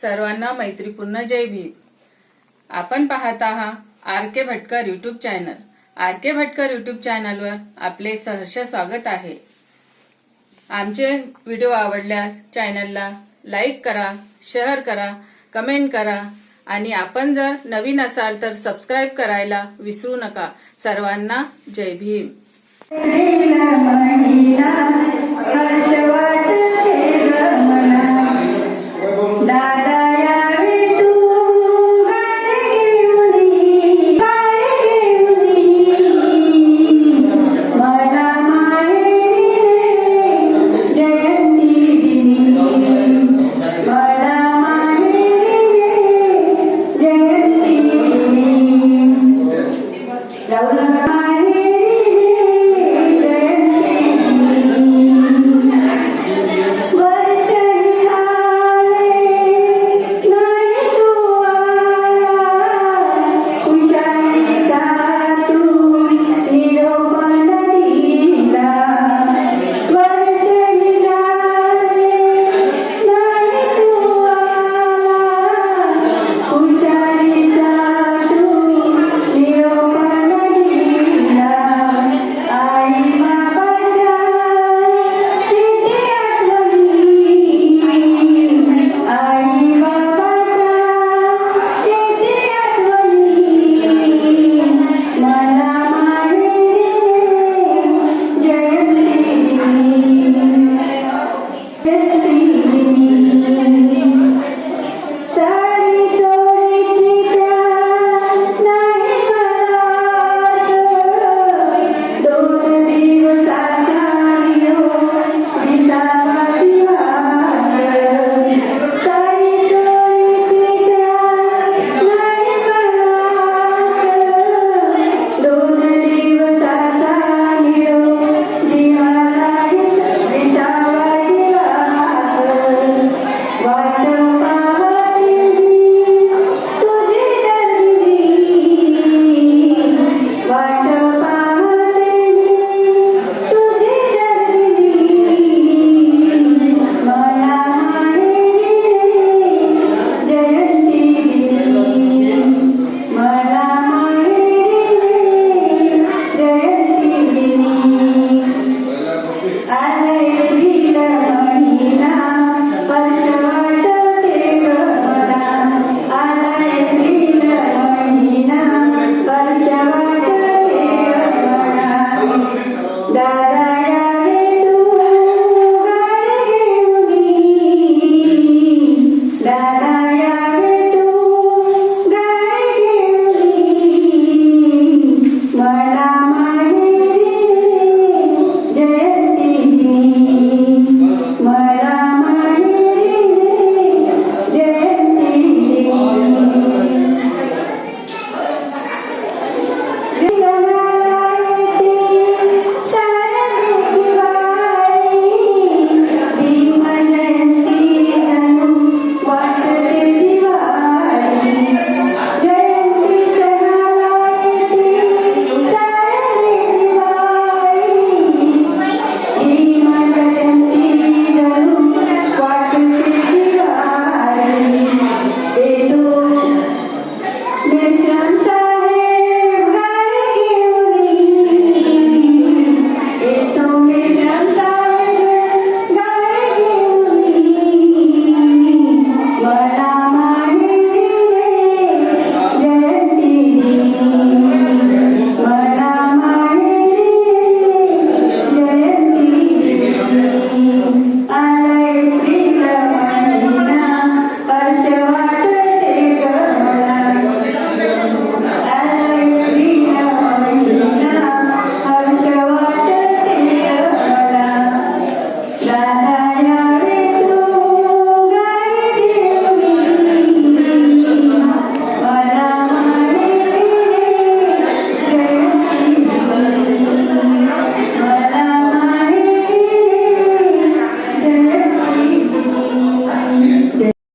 सर्वांना मैत्रीपूर्ण जय भीम. आपण पाहत आहात R K Bhatkar YouTube channel R K Bhatkar YouTube चॅनलवर आपले सहर्ष स्वागत आहे. आमचे व्हिडिओ आवडल्यास चॅनलला लाईक करा शेअर करा कमेंट करा आणि आपण जर नवीन असाल तर सबस्क्राईब करायला विसरू नका. सर्वांना जय भीम. I